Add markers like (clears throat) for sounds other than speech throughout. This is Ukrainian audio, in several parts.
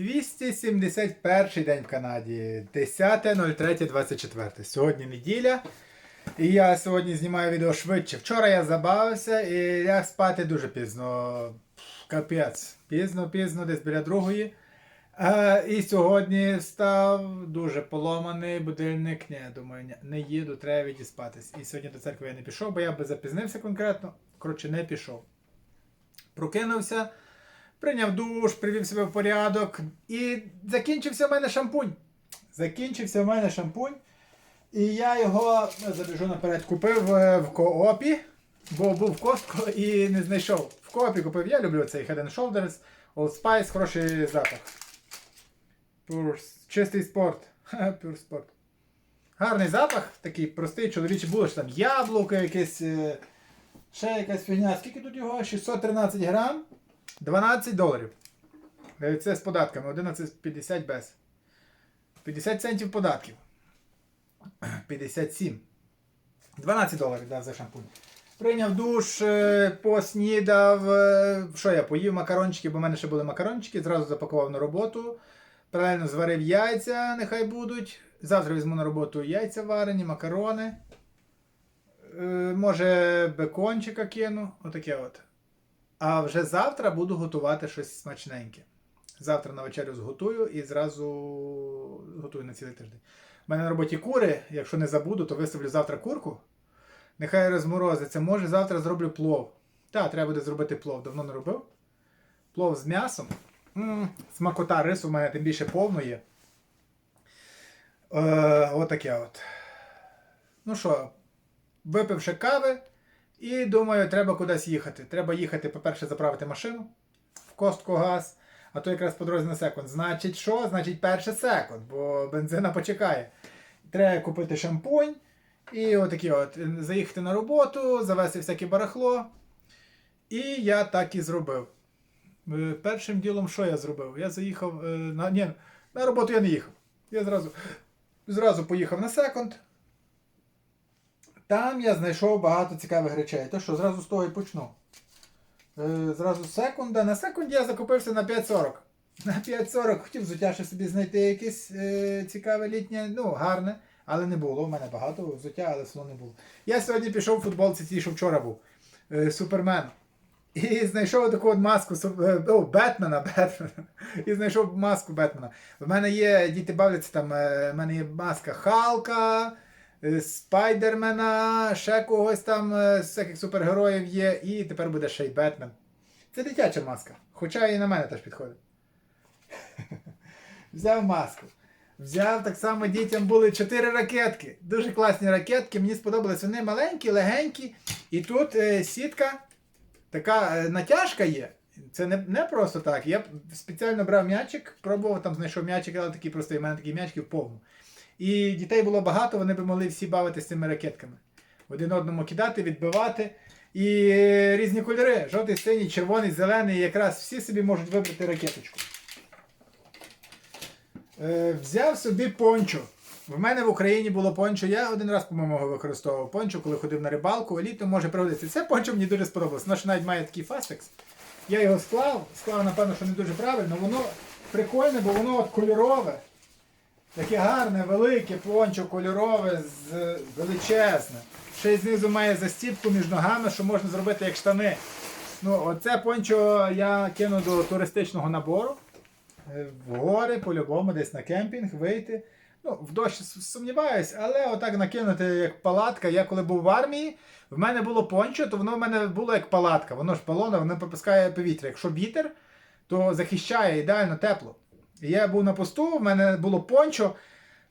271 день в Канаді, 10.03.24. Сьогодні неділя. І я сьогодні знімаю відео швидше. Вчора я забавився і ляг спати дуже пізно. Капець. Пізно, пізно, десь біля другої. Е, і сьогодні встав дуже поломаний будильник. Ні, думаю, ні, не їду, треба відіспатись. І сьогодні до церкви я не пішов, бо я би запізнився конкретно. Коротше, не пішов. Прокинувся, прийняв душ, привів себе в порядок і закінчився в мене шампунь. Закінчився в мене шампунь. І я його ну, забіжу наперед, купив е, в коопі, бо був в Costco і не знайшов. В коопі купив, я люблю цей Head and Shoulders, Old Spice, хороший запах. Pure, чистий спорт. (laughs) Pure спорт. Гарний запах, такий простий чоловічий було, що там яблуко якесь, е, ще якась фігня. Скільки тут його? 613 грам, 12 доларів. Е, Це з податками, 11,50 без. 50 центів податків. (clears throat) 57. 12 доларів дав за шампунь. Прийняв душ, е, поснідав. е, Що я поїв макарончики, бо в мене ще були макарончики, зразу запакував на роботу. Правильно зварив яйця, нехай будуть. Завтра візьму на роботу яйця варені, макарони. Може, бекончика кину. Отаке от. А вже завтра буду готувати щось смачненьке. Завтра на вечерю зготую і зразу готую на цілий тиждень. У мене на роботі кури, якщо не забуду, то виставлю завтра курку. Нехай розморозиться. Може, завтра зроблю плов. Так, треба буде зробити плов. Давно не робив. Плов з м'ясом. смакота рису в мене тим більше повно є. Е, отаке от. Ну що, випивши кави, і думаю, треба кудись їхати. Треба їхати, по-перше, заправити машину в костку газ, а то якраз по дорозі на секунд. Значить, що? Значить, перше секунд, бо бензина почекає. Треба купити шампунь і отакі от. Заїхати на роботу, завести всяке барахло. І я так і зробив. Е, Першим ділом, що я зробив? Я заїхав. е, На, ні, на роботу я не їхав. Я зразу, зразу поїхав на секунд. Там я знайшов багато цікавих речей. То що, зразу з того і почну. Е, зразу секунда. На секунді я закупився на 5.40. На 5.40 хотів взуття ще собі знайти якесь е, цікаве літнє, ну, гарне, але не було. У мене багато взуття, але все не було. Я сьогодні пішов в футболці, ті, що вчора був. Е, Супермен. І знайшов таку от маску су- е, о, Бетмена, Бетмена. І знайшов маску Бетмена. В мене є, діти бавляться там, е, в мене є маска Халка, Спайдермена, ще когось там, е, з всяких супергероїв є, і тепер буде ще й Бетмен. Це дитяча маска, хоча і на мене теж підходить. (laughs) Взяв маску. Взяв так само дітям були чотири ракетки. Дуже класні ракетки. Мені сподобались. Вони маленькі, легенькі. І тут е, сітка, така е, натяжка є. Це не, не просто так. Я спеціально брав м'ячик, пробував, там знайшов м'ячик, але такий простий, у мене такі м'ячки в повну. І дітей було багато, вони би могли всі бавитися цими ракетками. Один одному кидати, відбивати. І різні кольори: жовтий, синій, червоний, зелений, якраз всі собі можуть вибрати ракеточку. Е, взяв собі пончо. В мене в Україні було пончо. Я один раз, по-моєму, використовував пончо, коли ходив на рибалку. Літом може пригодитися. Це пончо мені дуже сподобалось. Воно ще навіть має такий фастекс. Я його склав, склав, напевно, що не дуже правильно. Воно прикольне, бо воно от кольорове. Таке гарне, велике пончо кольорове, з величезне. Ще й знизу має застіпку між ногами, що можна зробити як штани. Ну, оце пончо я кину до туристичного набору. Е, В гори, по-любому, десь на кемпінг вийти. Ну, в дощ с- сумніваюсь, але отак накинути як палатка. Я коли був в армії, в мене було пончо, то воно в мене було як палатка. Воно ж палоне, воно пропускає повітря. Якщо вітер, то захищає ідеально тепло. Я був на посту, в мене було пончо,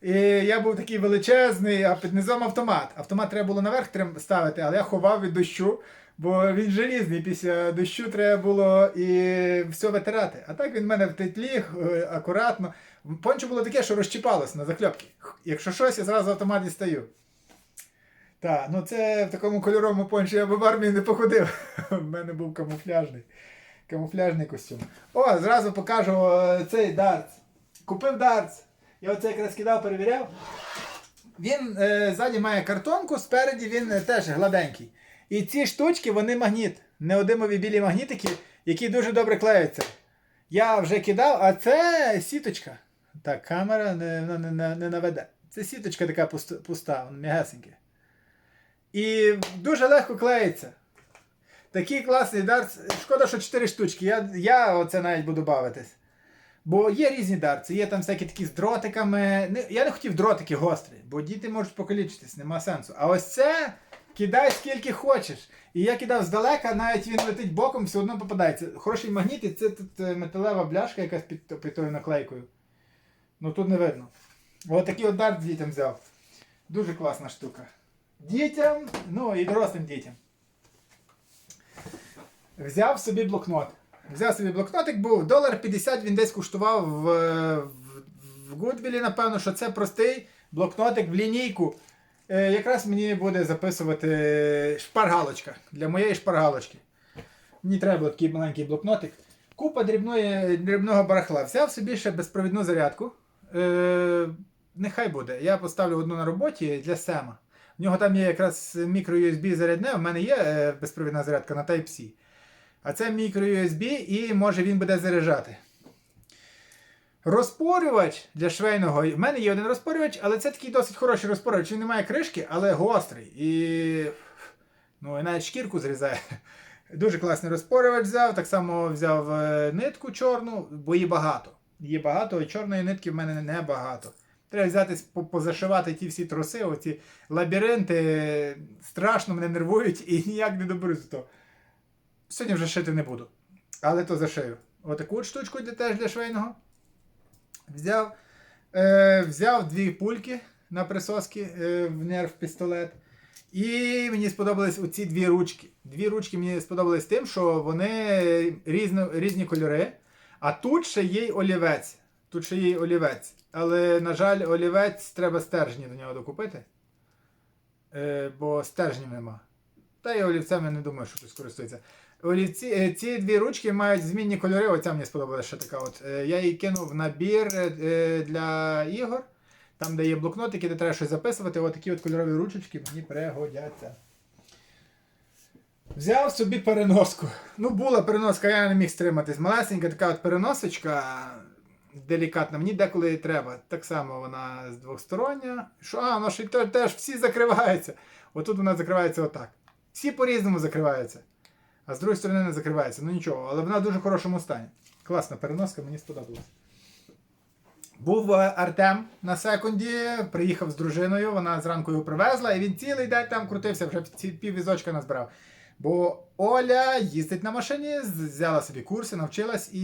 і я був такий величезний, а під низом автомат. Автомат треба було наверх ставити, але я ховав від дощу, бо він желізний. Після дощу треба було і все витирати. А так він в мене в тетлі, е, акуратно. Пончо було таке, що розчіпалось на закльопки. Якщо щось, я зразу автомат дістаю. Так, ну це в такому кольоровому пончо я б в армії не походив. (laughs) У мене був камуфляжний. Камуфляжний костюм. О, зразу покажу е, цей дартс. Купив дартс. Я оце якраз кидав, перевіряв. Він е, ззаді має картонку, спереді він е, теж гладенький. І ці штучки, вони магніт. Неодимові білі магнітики, які дуже добре клеються. Я вже кидав, а це сіточка. Так, камера не, не, не, не, наведе. Це сіточка така пуста, м'ягесенька. І дуже легко клеїться. Такий класний дарт. Шкода, що 4 штучки. Я, я оце навіть буду бавитись. Бо є різні дарці, є там всякі такі з дротиками. Я не хотів дротики гострі, бо діти можуть покалічитись, нема сенсу. А ось це кидай скільки хочеш. І я кидав здалека, навіть він летить боком, все одно попадається. Хороший магніт, і це тут е, металева бляшка якась під, під тою наклейкою. Ну тут не видно. Ось такий от дарт дітям взяв. Дуже класна штука. Дітям, ну і дорослим дітям. Взяв собі блокнот. Взяв собі блокнотик, був долар 50 він десь коштував в, в, в Гудвілі, напевно, що це простий блокнотик в лінійку. Е, якраз мені буде записувати шпаргалочка для моєї шпаргалочки. Мені треба було такий маленький блокнотик. Купа дрібної, дрібного барахла. Взяв собі ще безпровідну зарядку. Е, нехай буде. Я поставлю одну на роботі для Сема. В нього там є якраз мікро-USB зарядне, в мене є е, безпровідна зарядка на Type-C. А це мікро-USB і може він буде заряджати. Розпорювач для швейного. В мене є один розпорювач, але це такий досить хороший розпорювач. Він не має кришки, але гострий. І. Ну, і навіть шкірку зрізає. (laughs) Дуже класний розпорювач взяв. Так само взяв е, нитку чорну, бо її багато. Її багато, і чорної нитки в мене не багато. Треба взяти, позашивати ті всі троси, оці лабіринти страшно мене нервують і ніяк не доберусь до того. Сьогодні вже шити не буду. Але то зашию. Отаку от штучку для, теж для швейного. Взяв, е, взяв дві пульки на присоски е, в нерв пістолет. І мені сподобались оці дві ручки. Дві ручки мені сподобались тим, що вони різно, різні кольори. А тут ще є олівець. Тут ще є олівець. Але, на жаль, олівець треба стержні до нього докупити. Е, бо стержнів нема. Та й олівцем я не думаю, що хтось користується. Олівці, е, ці дві ручки мають змінні кольори. Оця мені сподобалася ще така. От. Е, Я її кинув в набір е, для ігор. Там, де є блокнотики, де треба щось записувати, от такі от кольорові ручечки мені пригодяться. Взяв собі переноску. Ну, була переноска, я не міг стриматись. Малесенька така от переносочка, делікатна, мені деколи треба. Так само вона з двостороння. Що, а, вона ще теж всі закриваються. Отут вона закривається отак. Всі по-різному закриваються. А з другої сторони не закривається. Ну нічого, але вона в дуже хорошому стані. Класна переноска, мені сподобалась. Був е, Артем на секунді, приїхав з дружиною, вона зранку його привезла, і він цілий день там крутився, вже пів візочка назбирав. Бо Оля їздить на машині, взяла собі курси, навчилась і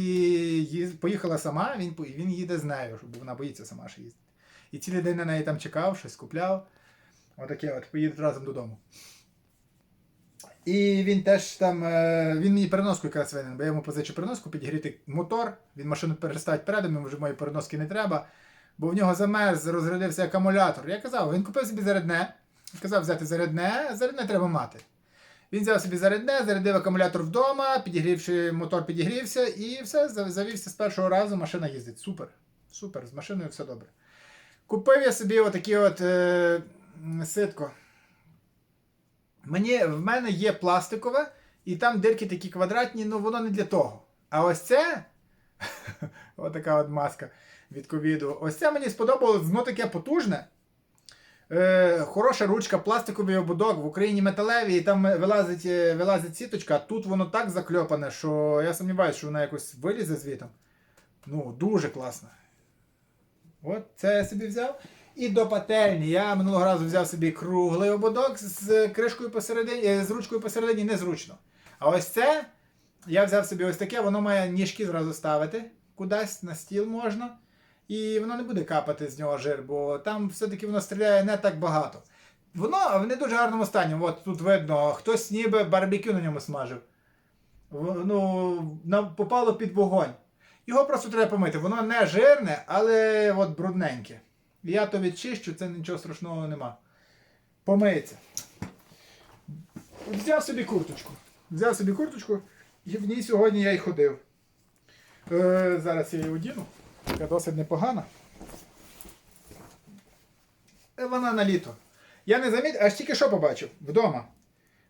їз- поїхала сама, він, він їде з нею, бо вона боїться сама ще їздити. І цілий день на неї там чекав, щось купляв. Отаке от, поїдуть разом додому. І він теж там. е, Він мені переноску якраз винен, бо я йому позичу переноску, підігріти мотор, він машину переставить передом, йому вже моєї переноски не треба. Бо в нього замерз, розрядився акумулятор. Я казав, він купив собі зарядне. Казав взяти зарядне, зарядне треба мати. Він взяв собі зарядне, зарядив акумулятор вдома, підігрівши, мотор підігрівся і все, завівся з першого разу, машина їздить. Супер. Супер, з машиною все добре. Купив я собі отакі от е, ситко. Мені, в мене є пластикове, і там дирки такі квадратні, ну воно не для того. А ось це. (laughs) Отака от маска від ковіду. Ось це мені сподобалось, воно таке потужне. Е, хороша ручка, пластиковий ободок, в Україні металеві, і там вилазить, е, вилазить сіточка, а тут воно так закльопане, що я сумніваюся, що вона якось вилізе звітом. Ну, дуже класно. От це я собі взяв. І до пательні. Я минулого разу взяв собі круглий ободок з кришкою посередині, е, з ручкою посередині незручно. А ось це я взяв собі ось таке, воно має ніжки зразу ставити кудись на стіл можна. І воно не буде капати з нього жир, бо там все-таки воно стріляє не так багато. Воно в не дуже гарному стані. От тут видно, хтось ніби барбекю на ньому смажив. Ну, попало під вогонь. Його просто треба помити. Воно не жирне, але от брудненьке. Я то відчищу, це нічого страшного нема. Помиється. Взяв собі курточку. Взяв собі курточку, і в ній сьогодні я й ходив. Е, зараз я її одіну. Така досить непогана. Е, Вона на літо. Я не замітив, аж тільки що побачив вдома.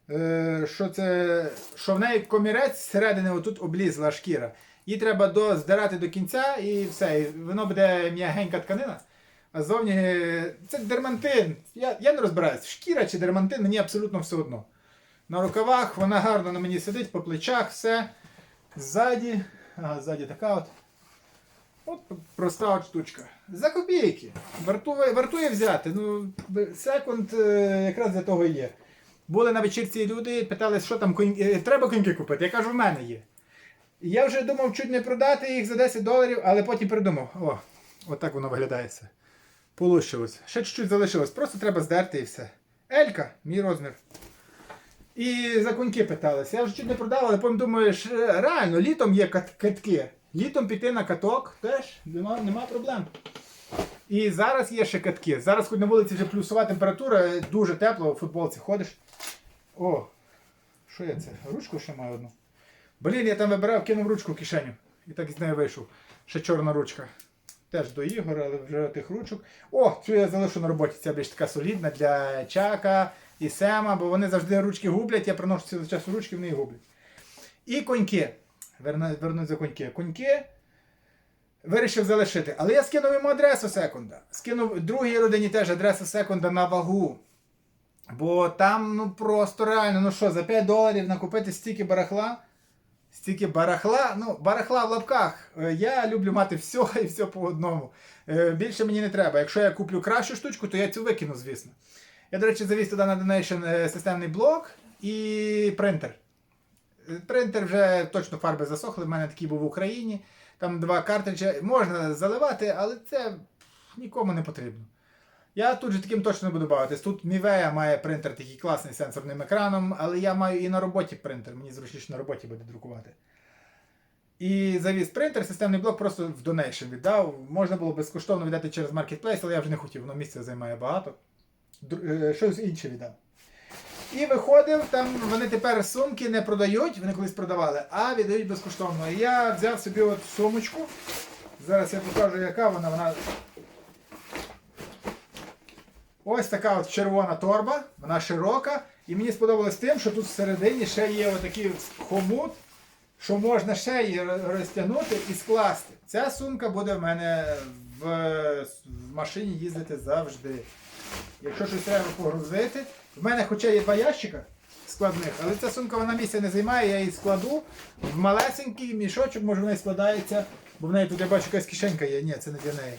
Е, що це, що в неї комірець зсередини отут облізла шкіра. Її треба до, здирати до кінця і все. І воно буде м'ягенька тканина. А ззовні е, це дермантин. Я, я не розбираюся, шкіра чи дермантин, мені абсолютно все одно. На рукавах вона гарно на мені сидить, по плечах, все. Ззаді. А, ззаді така от. От проста от штучка. За копійки. Вартує, вартує взяти. Ну, секунд е, якраз для того і є. Були на вечірці люди, питали, що там конь... е, треба коньки купити. Я кажу, в мене є. Я вже думав чуть не продати їх за 10 доларів, але потім придумав. О, отак воно виглядає все. Полущилось. Ще чуть-чуть залишилось. Просто треба здерти і все. Елька, мій розмір. І за коньки питались. Я вже чуть не продав, але потім думаю, реально, літом є катки. Літом піти на каток теж нема, нема проблем. І зараз є ще катки. Зараз хоч на вулиці вже плюсова температура, дуже тепло, у футболці ходиш. О, що я це? Ручку ще маю одну. Блін, я там вибирав, кинув ручку в кишеню. І так з нею вийшов. Ще чорна ручка. Теж до ігор, але вже тих ручок. О, цю я залишу на роботі. Ця більш така солідна для Чака і Сема, бо вони завжди ручки гублять, я приношу цілий час ручки, вони їх гублять. І коньки. Верну, за коньки. Коньки вирішив залишити. Але я скинув йому адресу секунда. Скинув другій родині теж адресу секунда на вагу. Бо там, ну просто реально, ну що, за 5 доларів накупити стільки барахла. Стільки барахла, ну, барахла в лапках. Е, Я люблю мати все (laughs) і все по одному. Е, Більше мені не треба. Якщо я куплю кращу штучку, то я цю викину, звісно. Я, до речі, завіз туди на Donation е, системний блок і принтер. Принтер вже точно фарби засохли. в мене такий був в Україні. Там два картриджі. Можна заливати, але це нікому не потрібно. Я тут же таким точно не буду бавитись. Тут Mivea має принтер такий класний сенсорним екраном, але я маю і на роботі принтер. Мені зручніше на роботі буде друкувати. І завіз принтер, системний блок просто в донейшн віддав. Можна було безкоштовно віддати через Marketplace, але я вже не хотів, воно місце займає багато. Дру- е, Щось інше віддав. І виходив, там вони тепер сумки не продають, вони колись продавали, а віддають безкоштовно. І я взяв собі от сумочку. Зараз я покажу, яка вона. Вона Ось така от червона торба, вона широка. І мені сподобалось тим, що тут всередині ще є отакий хомут, що можна ще її розтягнути і скласти. Ця сумка буде в мене в, в машині їздити завжди. Якщо щось треба погрузити. В мене хоча є два ящика складних, але ця сумка вона місця не займає, я її складу в малесенький мішочок, може в неї складається, бо в неї тут я бачу якась кишенька є. Ні, це не для неї.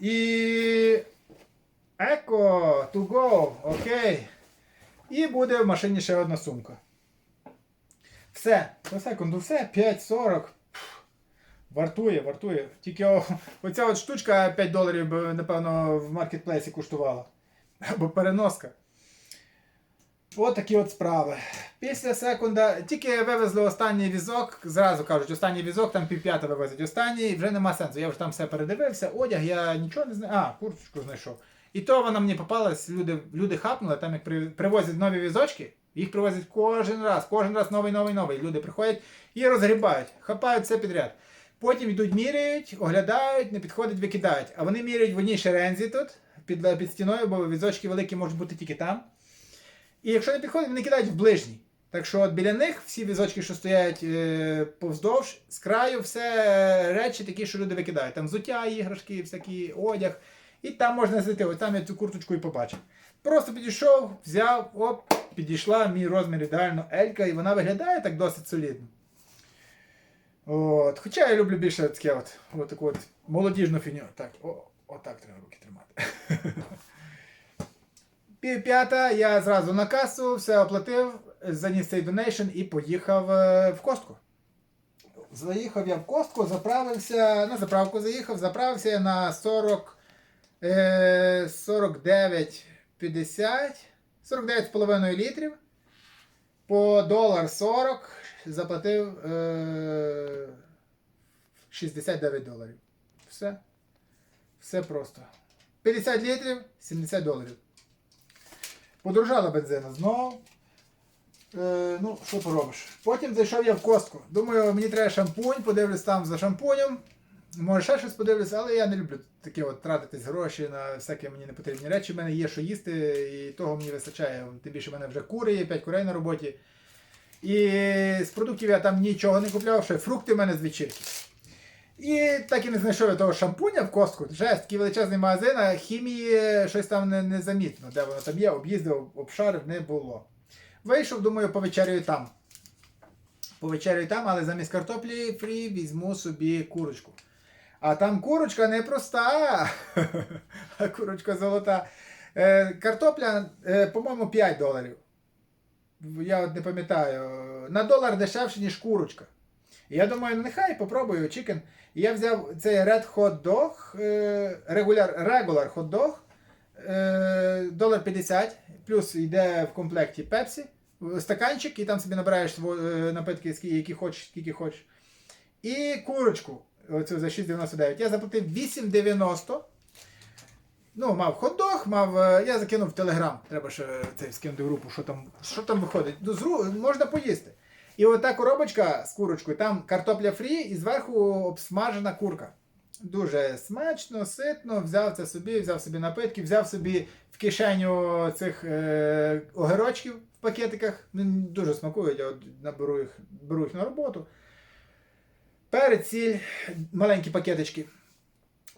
І. Еко, to go, окей. І буде в машині ще одна сумка. Все, по секунду, все, 5,40. Вартує, вартує. Тільки о, оця от штучка 5 доларів, напевно, в маркетплейсі коштувала. Або переноска. От такі от справи. Після секунда тільки вивезли останній візок, зразу кажуть, останній візок, там півп'ята вивезуть останній, вже нема сенсу. Я вже там все передивився, одяг, я нічого не знаю. А, курточку знайшов. І то вона мені попалась, люди, люди хапнули, там як при- привозять нові візочки, їх привозять кожен раз, кожен раз новий, новий, новий. Люди приходять і розгрібають, хапають все підряд. Потім йдуть, міряють, оглядають, не підходять, викидають. А вони міряють в одній шерензі тут, під, під стіною, бо візочки великі можуть бути тільки там. І якщо не підходять, вони кидають в ближній. Так що от біля них всі візочки, що стоять е, повздовж, з краю, все речі такі, що люди викидають. Там взуття, іграшки, всякий одяг. І там можна зайти, ось там я цю курточку і побачив. Просто підійшов, взяв, оп, підійшла, мій розмір ідеально Елька, і вона виглядає так досить солідно. От. Хоча я люблю більше таке от, от таку от молодіжну фіню. Так, о, отак треба руки тримати. (laughs) Пів п'ята, я зразу на касу, все оплатив, заніс цей донейшн і поїхав е, в костку. Заїхав я в костку, заправився, на заправку заїхав, заправився я на 40, е, 49, 50, 49,5 літрів. По долар 40 заплатив е, 69 доларів. Все. Все просто. 50 літрів, 70 доларів. Подорожала бензина знову. Е, ну, що поробиш. Потім зайшов я в костку. Думаю, мені треба шампунь, подивлюсь там за шампунем. Може ще щось подивлюсь, але я не люблю такі от тратитись гроші на всякі мені не потрібні речі. У мене є що їсти, і того мені вистачає. Тим більше в мене вже кури є, 5 курей на роботі. І з продуктів я там нічого не купляв, ще фрукти в мене з вечірки. І так і не знайшов я того шампуня в костку. Жесть, такий величезний магазин, а хімії щось там не, не де воно там є, об'їздив, обшарив, не було. Вийшов, думаю, повечерюю там. Повечерюю там, але замість картоплі фрі візьму собі курочку. А там курочка не проста, (laughs) а курочка золота. Е, картопля, е, по-моєму, 5 доларів. Я от не пам'ятаю. На долар дешевше, ніж курочка. Я думаю, ну нехай попробую чикен. Я взяв цей Red Hot Dog, е, regular, regular hot dog, долар 50, плюс йде в комплекті Pepsi, стаканчик, і там собі набираєш напитки, які хочеш, скільки хочеш. І курочку, оцю за 6,99. Я заплатив 8,90. Ну, мав хот-дог, мав. е, Я закинув в Телеграм. Треба ще цей скинути групу, що там, що там виходить. Ну, зру, можна поїсти. І ота коробочка з курочкою, там картопля фрі і зверху обсмажена курка. Дуже смачно, ситно, взяв це собі, взяв собі напитки, взяв собі в кишеню цих е, огірочків в пакетиках. Дуже смакують, я от наберу їх, беру їх на роботу. Перець, сіль, маленькі пакетички.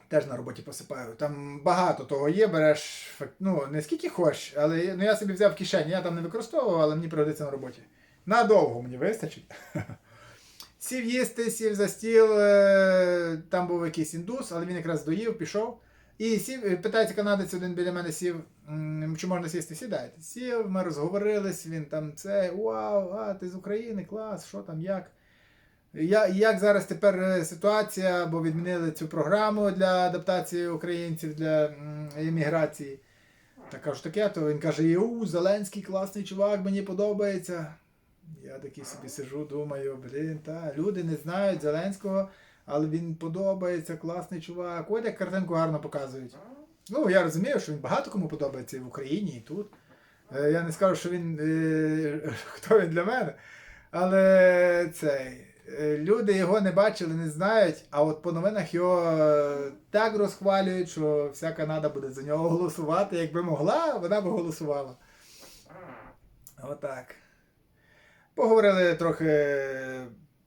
Теж на роботі посипаю. Там багато того є, береш ну, не скільки хочеш, але ну, я собі взяв кишені, я там не використовував, але мені пригодиться на роботі. Надовго мені вистачить. (laughs) Сів їсти, сів за стіл, е, там був якийсь індус, але він якраз доїв, пішов. І сів, е, питається канадець, один біля мене сів, чи можна сісти, сідайте. Сів, ми розговорились, він там це, вау, а ти з України, клас, що там, як. Я, як зараз тепер е, ситуація, бо відмінили цю програму для адаптації українців для еміграції. Та кажу, таке, то він каже: Єу, Зеленський класний чувак, мені подобається. Я такий собі сижу, думаю, блін, та люди не знають Зеленського, але він подобається, класний чувак. Ось як картинку гарно показують. Ну, я розумію, що він багато кому подобається і в Україні, і тут. Е, Я не скажу, що він е, (laughs) хто він для мене. Але цей. Е, Люди його не бачили, не знають, а от по новинах його е, так розхвалюють, що вся Канада буде за нього голосувати. Якби могла, вона б голосувала. Отак. Поговорили трохи,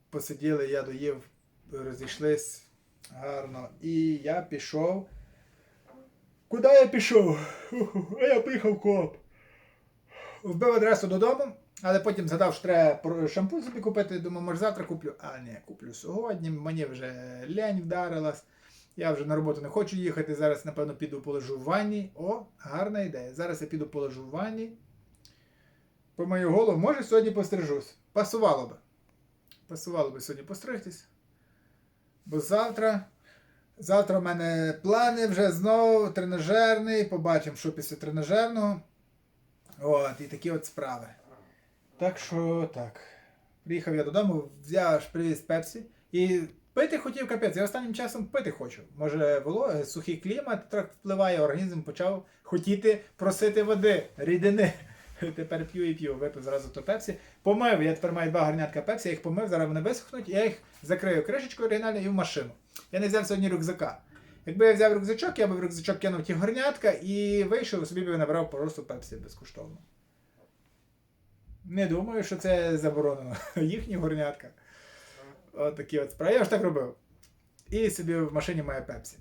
посиділи, я доїв, розійшлись гарно. І я пішов. Куди я пішов? А я поїхав коп. Вбив адресу додому, але потім згадав, що треба шампунь собі купити. Думаю, може завтра куплю. А ні, куплю сьогодні. Мені вже лянь вдарилась. Я вже на роботу не хочу їхати. Зараз, напевно, піду полежу в ванні. О, гарна ідея. Зараз я піду полежу в ванні. По мою голову, може сьогодні пострижусь. Пасувало би. Пасувало би сьогодні постригтись. Бо завтра. Завтра в мене плани вже знову тренажерний. Побачимо, що після тренажерного. От, і такі от справи. Так що так. Приїхав я додому, взяв привіз пепсі і пити хотів капець. Я останнім часом пити хочу. Може, воло, сухий клімат трохи впливає, організм почав хотіти просити води, рідини. (laughs) Тепер п'ю і п'ю, випив зразу то пепсі. Помив, я тепер маю два гарнятка пепсі, я їх помив, зараз вони висохнуть, я їх закрию кришечкою оригінально і в машину. Я не взяв сьогодні рюкзака. Якби я взяв рюкзачок, я б в рюкзачок кинув ті горнятка і вийшов, собі б набрав просто пепсі безкоштовно. Не думаю, що це заборонено. (laughs) Їхні горнятка. От такі от справи. Я ж так робив. І собі в машині має пепсі.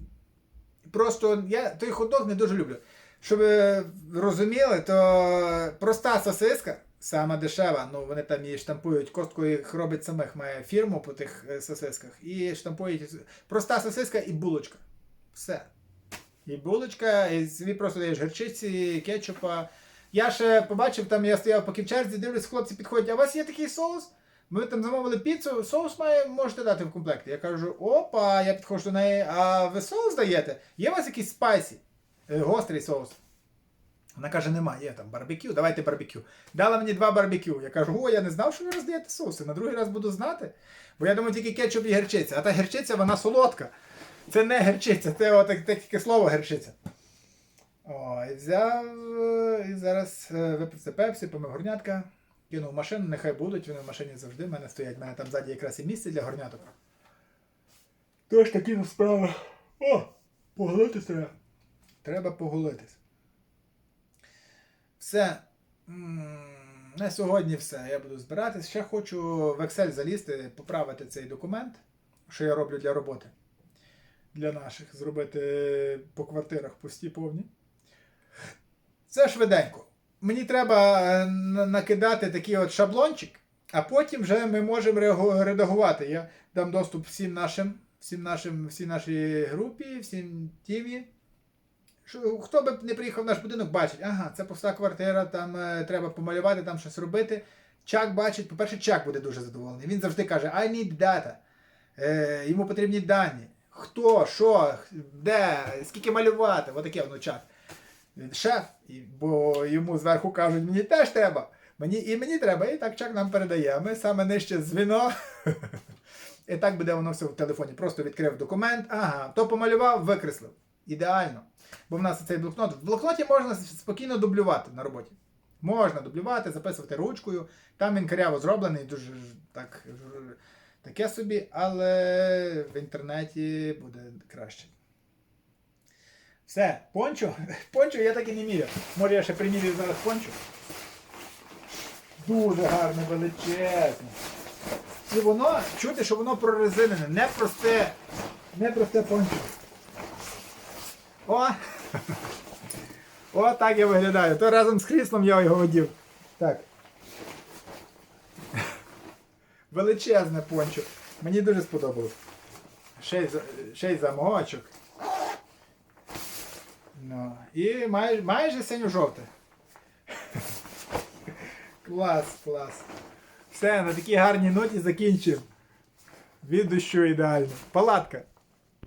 Просто я той хот-дог не дуже люблю. Щоб ви розуміли, то проста сосиска, сама дешева, ну вони там її штампують, костку їх робить самих, має фірму по тих е, сосисках. І штампують проста сосиска і булочка. Все. І булочка, і собі просто даєш гірчиці, кетчупа. Я ще побачив, там я стояв поки в черзі, дивлюсь, хлопці підходять, а у вас є такий соус? Ми там замовили піцу, соус має, можете дати в комплекті. Я кажу, опа, я підходжу до неї, а ви соус даєте? Є у вас якийсь спайсі? Е, Гострий соус. Вона каже, нема, є там барбекю, давайте барбекю. Дала мені два барбекю. Я кажу, о, я не знав, що ви роздаєте соуси. На другий раз буду знати. Бо я думаю, тільки кетчуп і гірчиця. А та гірчиця, вона солодка. Це не гірчиця, це таке слово гірчиця. О, і взяв е, і зараз е, випив пепсі, помив горнятка, кинув в машину, нехай будуть, вони в машині завжди в мене стоять. У мене там ззаді якраз і місце для горняток. Тож такі справи. О, поголитись треба. Треба поголитись. Все. На сьогодні все. Я буду збиратись. Ще хочу в Excel залізти, поправити цей документ, що я роблю для роботи. Для наших. Зробити по квартирах пусті повні. Це швиденько. Мені треба е, накидати такий от шаблончик, а потім вже ми можемо редагувати. Я дам доступ всім нашим, всім нашим, всій нашій групі, всім тімі. Хто би не приїхав в наш будинок, бачить, ага, це пуста квартира, там е, треба помалювати, там щось робити. Чак бачить, по-перше, Чак буде дуже задоволений. Він завжди каже, I need data. Е, йому потрібні дані. Хто, що, де, скільки малювати, отаке воно чак. Шеф, бо йому зверху кажуть, мені теж треба. Мені, і мені треба, і так чак нам передає. Ми саме нижче звіно. (laughs) І так буде воно все в телефоні. Просто відкрив документ, ага, то помалював, викреслив. Ідеально. Бо в нас цей блокнот. В блокноті можна спокійно дублювати на роботі. Можна дублювати, записувати ручкою. Там він каряво зроблений, дуже так, таке собі, але в інтернеті буде краще. Все, пончо. (laughs) Пончо я так і не міряв. Може я ще примірюю зараз пончо. Дуже гарне, величезне. І воно, чути, що воно прорезинене, не просте, не просте пончо. О! (laughs) О, так я виглядаю. То разом з кріслом я його одів. Так. (laughs) Величезне пончо. Мені дуже сподобалось. Ще й, за- замочок. Ну, і майже, майже синьо-жовте. Клас, клас. Все, на такій гарній ноті закінчив. Від дощу ідеально. Палатка.